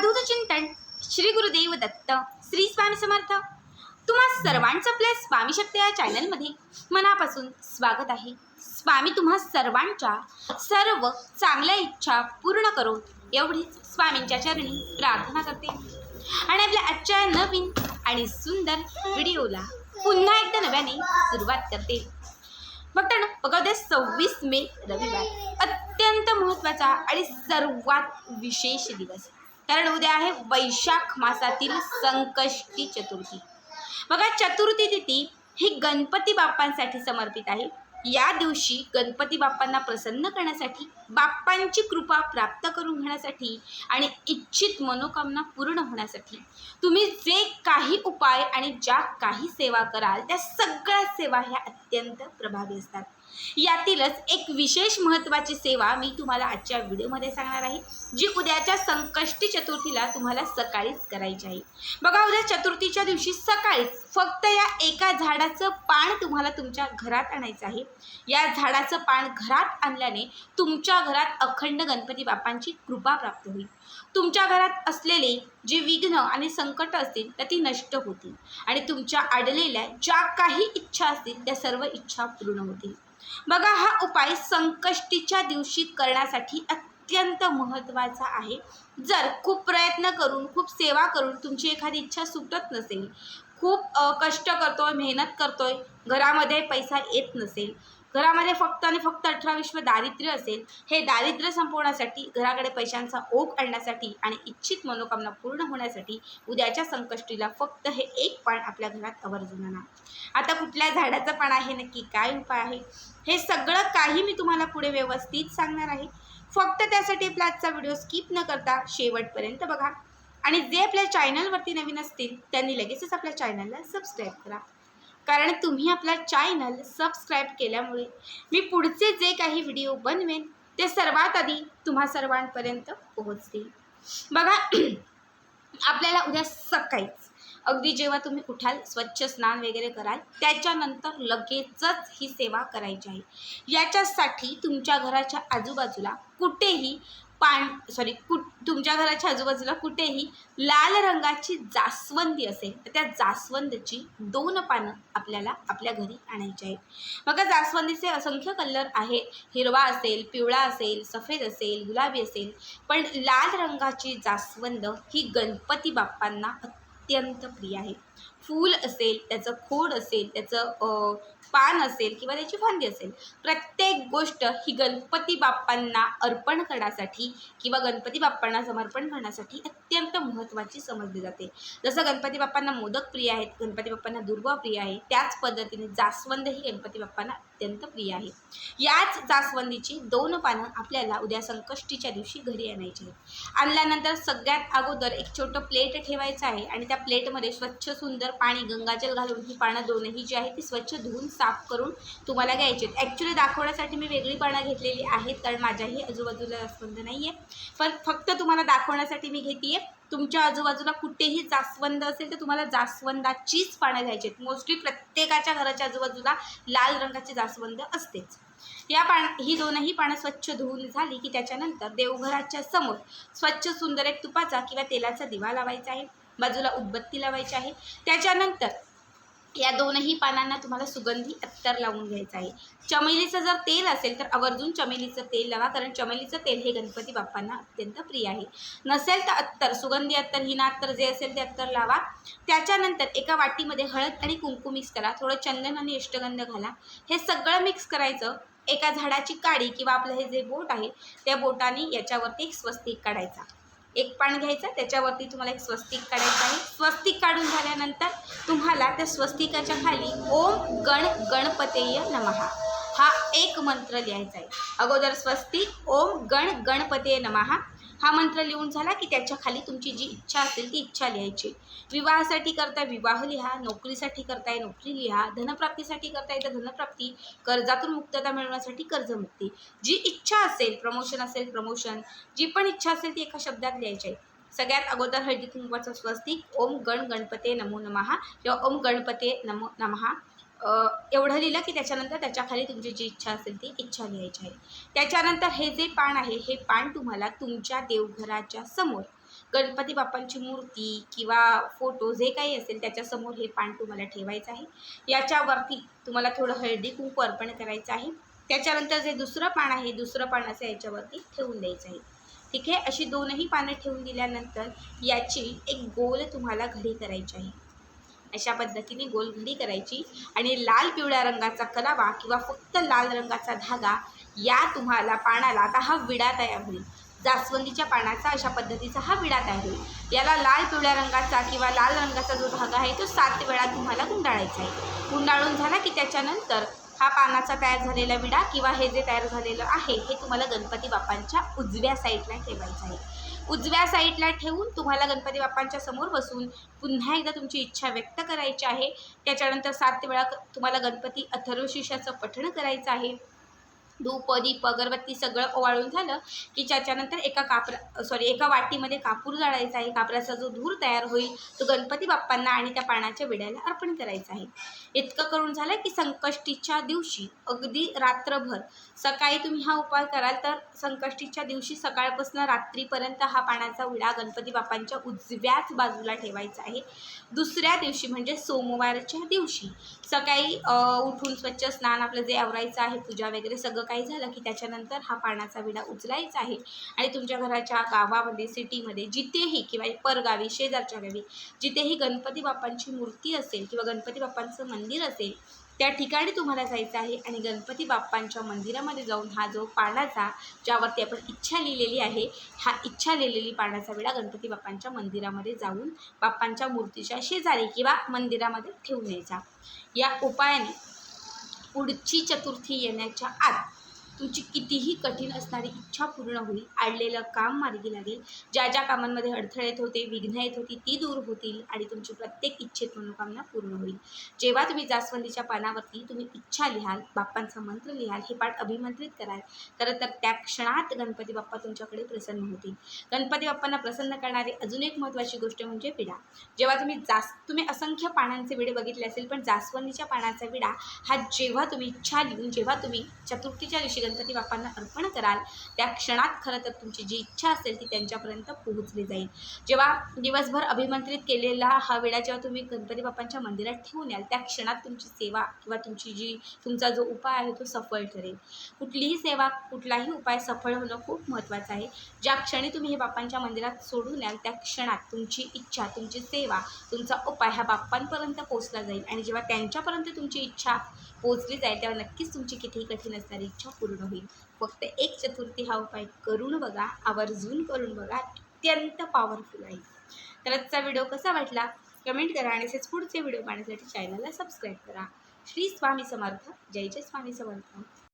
अवधूत चिंतन श्री गुरुदेव दत्त श्री स्वामी समर्थ. तुम्हा सर्वांचं आपल्या स्वामी शक्ती या चॅनलमध्ये मनापासून स्वागत आहे. स्वामी तुम्हा सर्वांच्या सर्व चांगल्या इच्छा पूर्ण करो एवढीच स्वामींच्या चरणी प्रार्थना करते. आणि आपल्या आजच्या नवीन आणि सुंदर व्हिडिओला पुन्हा एकदा नव्याने सुरुवात करते. बघताना बघा उद्या सव्वीस मे रविवार अत्यंत महत्त्वाचा आणि सर्वात विशेष दिवस. कारण उद्या आहे वैशाख मासातील संकष्टी चतुर्थी. बघा चतुर्थी तिथी ही गणपती बाप्पांसाठी समर्पित आहे. या दिवशी गणपती बाप्पांना प्रसन्न करण्यासाठी बाप्पांची कृपा प्राप्त करून घेण्यासाठी आणि इच्छित मनोकामना पूर्ण होण्यासाठी तुम्ही जे काही उपाय आणि ज्या काही सेवा कराल त्या सगळ्या सेवा ह्या अत्यंत प्रभावी असतात. यातीलच एक विशेष महत्त्वाची सेवा मी तुम्हाला आजच्या व्हिडिओमध्ये सांगणार आहे जी उद्याच्या संकष्टी चतुर्थीला तुम्हाला सकाळीच करायची आहे. बघा उद्या चतुर्थीच्या दिवशी सकाळीच फक्त या एका झाडाचं पान तुम्हाला तुमच्या घरात आणायचं आहे. या झाडाचं पान घरात आणल्याने तुमच्या घरात अखंड गणपती बाप्पांची कृपा प्राप्त होईल. तुमच्या घरात असलेले जे विघ्न आणि संकट असतील तर ती नष्ट होतील. आणि तुमच्या अडलेल्या ज्या काही इच्छा असतील त्या सर्व इच्छा पूर्ण होतील. बघा हा उपाय संकष्टीच्या दिवशी करण्यासाठी अत्यंत महत्त्वाचा आहे. जर खूप प्रयत्न करून खूप सेवा करून तुमची एखादी इच्छा सुटत नसेल खूप कष्ट करतोय मेहनत करतोय घरामध्ये पैसा येत नसेल घरामध्ये फक्त आणि फक्त अठरा विश्व दारिद्र्य असेल हे दारिद्र्य संपवण्यासाठी घराकडे पैशांचा ओघ आणण्यासाठी आणि इच्छित मनोकामना पूर्ण होण्यासाठी उद्याच्या संकष्टीला फक्त हे एक पान आपल्या घरात आवर्जून आणा आता कुठल्या झाडाचं पान आहे नक्की काय उपाय आहे? हे सगळं काही मी तुम्हाला पुढे व्यवस्थित सांगणार आहे. फक्त त्यासाठी आपला आजचा व्हिडिओ स्किप न करता शेवटपर्यंत बघा. आणि जे आपल्या चॅनलवरती नवीन असतील त्यांनी लगेचच आपल्या चॅनलला सबस्क्राईब करा. कारण तुम्ही आपला चॅनल सबस्क्राईब केल्यामुळे मी पुढचे जे काही व्हिडिओ बनवेन ते सर्वात आधी तुम्हा सर्वांपर्यंत पोहोचतील. बघा आपल्याला उद्या सकाळीच अगदी जेव्हा तुम्ही उठाल स्वच्छ स्नान वगैरे कराल त्याच्यानंतर लगेचच ही सेवा करायची आहे. याच्यासाठी तुमच्या घराच्या आजूबाजूला कुठेही पान सॉरी कुठ तुमच्या घराच्या आजूबाजूला कुठेही लाल रंगाची जास्वंदी असेल तर त्या जास्वंदची दोन पानं आपल्याला आपल्या घरी आणायची आहेत. बघा जास्वंदीचे असंख्य कलर आहेत. हिरवा असेल पिवळा असेल सफेद असेल गुलाबी असेल. पण लाल रंगाची जास्वंद ही गणपती बाप्पांना अत्यंत प्रिय आहे. फूल असेल त्याचं खोड असेल त्याचं पान असेल किंवा त्याची फांदी असेल प्रत्येक गोष्ट ही गणपती बाप्पांना अर्पण करण्यासाठी किंवा गणपती बाप्पांना समर्पण करण्यासाठी अत्यंत महत्त्वाची समजली जाते. जसं गणपती बाप्पांना मोदक प्रिय आहेत गणपती बाप्पांना दुर्वा प्रिय आहे त्याच पद्धतीने जास्वंद ही गणपती बाप्पांना अत्यंत प्रिय आहे. याच जास्वंदीची दोन पानं आपल्याला उद्या संकष्टीच्या दिवशी घरी आणायची आहेत. आणल्यानंतर सगळ्यात अगोदर एक छोटं प्लेट ठेवायचं आहे आणि त्या प्लेटमध्ये स्वच्छ सुंदर पाणी गंगाजल घालून ही पानं दोनही जी आहेत ती स्वच्छ धुवून साफ करून तुम्हाला घ्यायची आहेत. ॲक्च्युली दाखवण्यासाठी मी वेगळी पानं घेतलेली आहेत कारण माझ्याही आजूबाजूला जास्वंद नाही आहे पण फक्त तुम्हाला दाखवण्यासाठी मी घेते तुमच्या आजूबाजूला कुठेही जास्वंद असेल तर तुम्हाला जास्वंदाचीच पानं घ्यायची आहेत. मोस्टली प्रत्येकाच्या घराच्या आजूबाजूला लाल रंगाची जास्वंद असतेच. या पान ही दोनही पानं स्वच्छ धुवून झाली की त्याच्यानंतर देवघराच्या समोर स्वच्छ सुंदर एक तुपाचा किंवा तेलाचा दिवा लावायचा आहे. बाजूला उदबत्ती लावायची आहे. त्याच्यानंतर या दोनही पानांना तुम्हाला सुगंधी अत्तर लावून घ्यायचं आहे. चमेलीचं जर तेल असेल तर आवर्जून चमेलीचं तेल लावा कारण चमेलीचं तेल हे गणपती बाप्पांना अत्यंत प्रिय आहे. नसेल तर अत्तर सुगंधी अत्तर हिना अत्तर जे असेल ते अत्तर लावा. त्याच्यानंतर एका वाटीमध्ये हळद आणि कुंकू मिक्स करा थोडं चंदन आणि इष्टगंध घाला. हे सगळं मिक्स करायचं एका झाडाची काडी किंवा आपलं हे जे बोट आहे त्या बोटाने याच्यावरती एक स्वस्तिक काढायचा. एक पान घ्यायचा त्याच्यावरती तुम्हाला एक स्वस्तिक काढायचं आहे. स्वस्तिक काढून झाल्यानंतर तुम्हाला त्या स्वस्तिकाच्या खाली ओम गण गणपतेय नमहा. हा एक मंत्र लिहायचा आहे. अगोदर स्वस्तिक ओम गण गणपतेय नमहा. हा मंत्र लिहून झाला की त्याच्याखाली तुमची जी इच्छा असेल ती इच्छा लिहायची. विवाहासाठी करताय विवाह लिहा नोकरीसाठी करताय नोकरी लिहा धनप्राप्तीसाठी करताय तर धनप्राप्ती कर्जातून मुक्तता मिळवण्यासाठी कर्जमुक्ती. जी इच्छा असेल प्रमोशन असेल प्रमोशन जी पण इच्छा असेल ती एका शब्दात लिहायची आहे. सगळ्यात अगोदर हळदी कुंकवाचं स्वस्तिक ओम गण गणपते नमो नमहा किंवा ओम गणपते नमो नमहा एवढं लिहिलं की त्याच्यानंतर त्याच्याखाली तुमची जी इच्छा असेल ती इच्छा लिहायची आहे. त्याच्यानंतर हे जे पान आहे हे पान तुम्हाला तुमच्या देवघराच्या समोर गणपती बाप्पांची मूर्ती किंवा फोटो जे काही असेल त्याच्यासमोर हे पान तुम्हाला ठेवायचं आहे. याच्यावरती तुम्हाला थोडं हळदी कुंकू अर्पण करायचं आहे. त्याच्यानंतर जे दुसरं पान आहे दुसरं पान असं याच्यावरती ठेवून द्यायचं आहे. ठीक आहे? अशी दोनही पानं ठेवून दिल्यानंतर याची एक गोल तुम्हाला घडी करायची आहे. अशा पद्धतीने गोलघडी करायची. आणि लाल पिवळ्या रंगाचा कलावा किंवा फक्त लाल रंगाचा धागा या तुम्हाला पानाला आता हा विडा तयार होईल. जास्वंदीच्या पानाचा अशा पद्धतीचा हा विडा तयार होईल. याला लाल पिवळ्या रंगाचा किंवा लाल रंगाचा जो धागा आहे तो सात वेळा तुम्हाला गुंडाळायचा आहे. गुंडाळून झाला की त्याच्यानंतर हा पानाचा तयार झालेला विडा किंवा हे जे तयार झालेलं आहे हे तुम्हाला गणपती बाप्पांच्या उजव्या साईडला ठेवायचं आहे. उजव्या साईडला ठेवून तुम्हाला गणपती बाप्पांच्या समोर बसून पुन्हा एकदा तुमची इच्छा व्यक्त करायची आहे. त्याच्यानंतर सात वेळा तुम्हाला गणपती अथर्वशीर्षाचं पठण करायचं आहे. धूप दीप अगरबत्ती सगळं ओवाळून झालं की त्याच्यानंतर एका कापरा सॉरी एका वाटीमध्ये कापूर जाळायचा आहे. कापराचा जो धूर तयार होईल तो गणपती बाप्पांना आणि त्या पानाच्या विड्याला अर्पण करायचा आहे. इतकं करून झालं की संकष्टीच्या दिवशी अगदी रात्रभर सकाळी तुम्ही हा उपाय कराल तर संकष्टीच्या दिवशी सकाळपासून रात्रीपर्यंत हा पाण्याचा विडा गणपती बाप्पांच्या उजव्याच बाजूला ठेवायचा आहे. दुसऱ्या दिवशी म्हणजे सोमवारच्या दिवशी सकाळी उठून स्वच्छ स्नान आपलं जे आवरायचं आहे पूजा वगैरे सगळं काही झालं की त्याच्यानंतर हा पाण्याचा विडा उचलायचा आहे. आणि तुमच्या घराच्या गावामध्ये सिटीमध्ये जिथेही किंवा परगावी शेजारच्या गावी जिथेही गणपती बाप्पांची मूर्ती असेल किंवा गणपती बाप्पांचं मंदिर असेल त्या ठिकाणी तुम्हाला जायचं आहे आणि गणपती बाप्पांच्या मंदिरामध्ये जाऊन हा जो पाण्याचा ज्यावरती आपण इच्छा लिहिलेली आहे हा इच्छा लिहिलेली पाण्याचा विडा गणपती बाप्पांच्या मंदिरामध्ये जाऊन बाप्पांच्या मूर्तीच्या शेजारी किंवा मंदिरामध्ये ठेवून यायचा या उपायाने पुढची चतुर्थी येण्याच्या आत तुमची कितीही कठीण असणारी इच्छा पूर्ण होईल आडलेलं काम मार्गी लागेल. ज्या ज्या कामांमध्ये अडथळे येत होते विघ्न येत होती ती दूर होतील आणि तुमची प्रत्येक इच्छेत मनोकामना पूर्ण होईल. जेव्हा तुम्ही जास्वंदीच्या पानावरती तुम्ही इच्छा लिहाल बाप्पांचा मंत्र लिहाल हे पाठ अभिमंत्रित कराल खरं तर त्या क्षणात गणपती बाप्पा तुमच्याकडे प्रसन्न होतील. गणपती बाप्पांना प्रसन्न करणारी अजून एक महत्त्वाची गोष्ट म्हणजे विडा. जेव्हा तुम्ही जास तुम्ही असंख्य पानांचे विडे बघितले असेल पण जास्वंदीच्या पानाचा विडा हा जेव्हा तुम्ही इच्छा लिहून जेव्हा तुम्ही चतुर्थीच्या दिवशी गणपती बाप्पांना अर्पण कराल त्या क्षणात खरं तर तुमची जी इच्छा असेल ती त्यांच्यापर्यंत पोहोचली जाईल. जेव्हा दिवसभर अभिमंत्रित केलेला हा वेळा जेव्हा तुम्ही गणपती बाप्पांच्या मंदिरात ठेवून याल त्या क्षणात तुमची सेवा किंवा तुमची जी तुमचा जो उपाय आहे तो सफळ ठरेल. कुठलीही सेवा कुठलाही उपाय सफळ होणं खूप महत्त्वाचं आहे. ज्या क्षणी तुम्ही हे बाप्पांच्या मंदिरात सोडून याल त्या क्षणात तुमची इच्छा तुमची सेवा तुमचा उपाय हा बाप्पांपर्यंत पोहोचला जाईल. आणि जेव्हा त्यांच्यापर्यंत तुमची इच्छा पोहोचली जाईल तेव्हा नक्कीच तुमची कितीही कठीण असणारी इच्छा पूर्ण होईल. फक्त एक चतुर्थी हा उपाय करून बघा आवर्जून करून बघा अत्यंत पॉवरफुल आहे. तर आजचा व्हिडिओ कसा वाटला? कमेंट करा आणि असेच पुढचे व्हिडिओ पाहण्यासाठी चॅनलला सबस्क्राईब करा. श्री स्वामी समर्थ. जय जय स्वामी समर्थ.